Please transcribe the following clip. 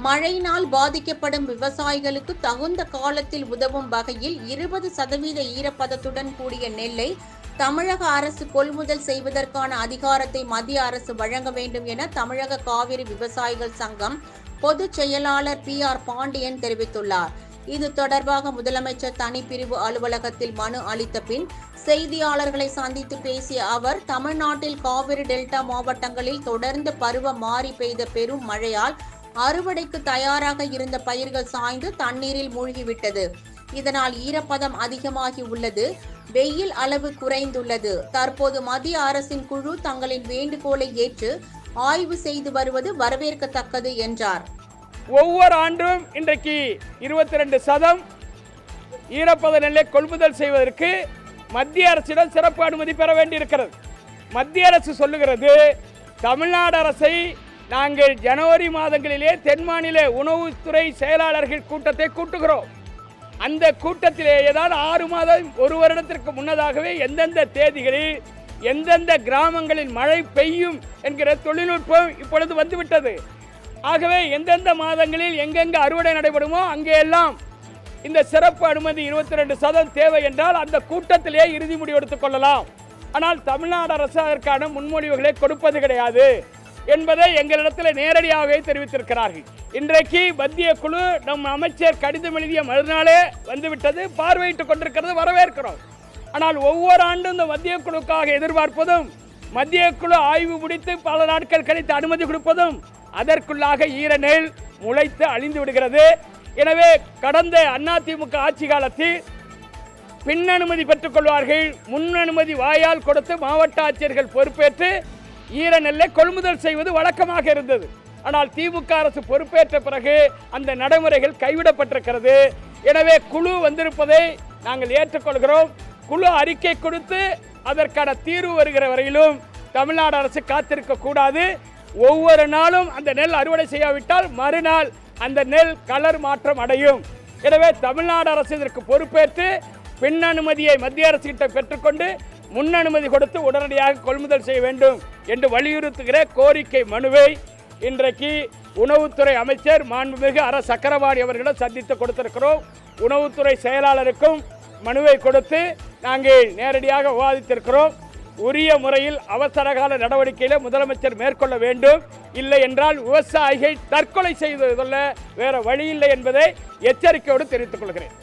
மழையினால் பாதிக்கப்படும் விவசாயிகளுக்கு தகுந்த காலத்தில் உதவும் வகையில் இருபது சதவீத ஈரப்பதத்துடன் கூடிய நெல்லை தமிழக அரசு கொள்முதல் செய்வதற்கான அதிகாரத்தை மத்திய அரசு வழங்க வேண்டும் என தமிழக காவிரி விவசாயிகள் சங்கம் பொதுச் செயலாளர் பி ஆர் பாண்டியன் தெரிவித்துள்ளார். இது தொடர்பாக முதலமைச்சர் தனிப்பிரிவு அலுவலகத்தில் மனு அளித்த பின் செய்தியாளர்களை சந்தித்து பேசிய அவர் தமிழ்நாட்டில் காவிரி டெல்டா மாவட்டங்களில் தொடர்ந்து பருவ மாறி பெய்த பெரும் மழையால் அறுவடைக்கு தயாராக இருந்த பயிர்கள் சாய்ந்து தண்ணீரில் மூழ்கிவிட்டது. இதனால் ஈரப்பதம் அதிகமாகி உள்ளது. வெயில் அளவு குறைந்துள்ளது. தற்போது மத்திய அரசின் குழு தங்களின் வேண்டுகோளை ஏற்று ஆய்வு செய்து வருவது வரவேற்கத்தக்கது என்றார். ஒவ்வொரு ஆண்டும் இன்றைக்கு இருபத்தி ரெண்டு சதம் ஈரப்பத நெல்லை கொள்முதல் செய்வதற்கு மத்திய அரசிடம் சிறப்பு அனுமதி பெற வேண்டியிருக்கிறது. மத்திய அரசு சொல்லுகிறது தமிழ்நாடு அரசை நாங்கள் ஜனவரி மாதங்களிலே தென் மாநில உணவுத்துறை செயலாளர்கள் கூட்டத்தை கூட்டுகிறோம். அந்த கூட்டத்திலேயே தான் ஆறு மாதம் ஒரு வருடத்திற்கு முன்னதாகவே எந்தெந்த தேதிகளில் எந்தெந்த கிராமங்களில் மழை பெய்யும் என்கிற தொழில்நுட்பம் இப்பொழுது வந்துவிட்டது. ஆகவே எந்தெந்த மாதங்களில் எங்கெங்கே அறுவடை நடைபெறுமோ அங்கே எல்லாம் இந்த சிறப்பு அனுமதி இருபத்தி ரெண்டு சதம் தேவை என்றால் அந்த கூட்டத்திலே இறுதி முடிவெடுத்துக் கொள்ளலாம். ஆனால் தமிழ்நாடு அரசு அதற்கான முன்மொழிவுகளை கொடுப்பது கிடையாது. என்பதை எங்களிடத்தில் நேரடியாகவே தெரிவித்திருக்கிறார்கள். இன்றைக்கு மத்திய குழு நம் அமைச்சர் கடிதம் எழுதிய மறுநாளே வந்துவிட்டது பார்வையிட்டுக் கொண்டிருக்கிறது வரவேற்கிறோம். ஆனால் ஒவ்வொரு ஆண்டும் இந்த மத்திய குழுக்காக எதிர்பார்ப்பதும் மத்திய குழு ஆய்வு முடித்து பல நாட்கள் கழித்து அனுமதி கொடுப்பதும் அதற்குள்ளாக ஈரநெல் முளைத்து அழிந்து விடுகிறது. எனவே கடந்த அதிமுக ஆட்சி காலத்தில் பின் அனுமதி பெற்றுக் கொள்வார்கள் முன் அனுமதி வாயால் கொடுத்து மாவட்ட ஆட்சியர்கள் பொறுப்பேற்று ஈர நெல்லை கொள்முதல் செய்வது வழக்கமாக இருந்தது. ஆனால் திமுக அரசு பொறுப்பேற்ற பிறகு அந்த நடைமுறைகள் கைவிடப்பட்டிருக்கிறது. எனவே குழு வந்திருப்பதை நாங்கள் ஏற்றுக்கொள்கிறோம். குழு அறிக்கை கொடுத்து அதற்கான தீர்வு வருகிற வரையிலும் தமிழ்நாடு அரசு காத்திருக்க கூடாது. ஒவ்வொரு நாளும் அந்த நெல் அறுவடை செய்யாவிட்டால் மறுநாள் அந்த நெல் கலர் மாற்றம் அடையும். எனவே தமிழ்நாடு அரசு இதற்கு பொறுப்பேற்று பின் அனுமதியை மத்திய அரசுகிட்ட பெற்றுக்கொண்டு முன் அனுமதி கொடுத்து உடனடியாக கொள்முதல் செய்ய வேண்டும் என்று வலியுறுத்துகிற கோரிக்கை மனுவை இன்றைக்கு உணவுத்துறை அமைச்சர் மாண்புமிகு அர சக்கரவாணி அவர்களிடம் சந்தித்து கொடுத்திருக்கிறோம். உணவுத்துறை செயலாளருக்கும் மனுவை கொடுத்து நாங்கள் நேரடியாக விவாதித்திருக்கிறோம். உரிய முறையில் அவசரகால நடவடிக்கையில முதலமைச்சர் மேற்கொள்ள வேண்டும். இல்லை என்றால் விவசாயிகள் தற்கொலை செய்வதில் வேற வழி இல்லை என்பதை எச்சரிக்கையோடு தெரிவித்துக் கொள்கிறேன்.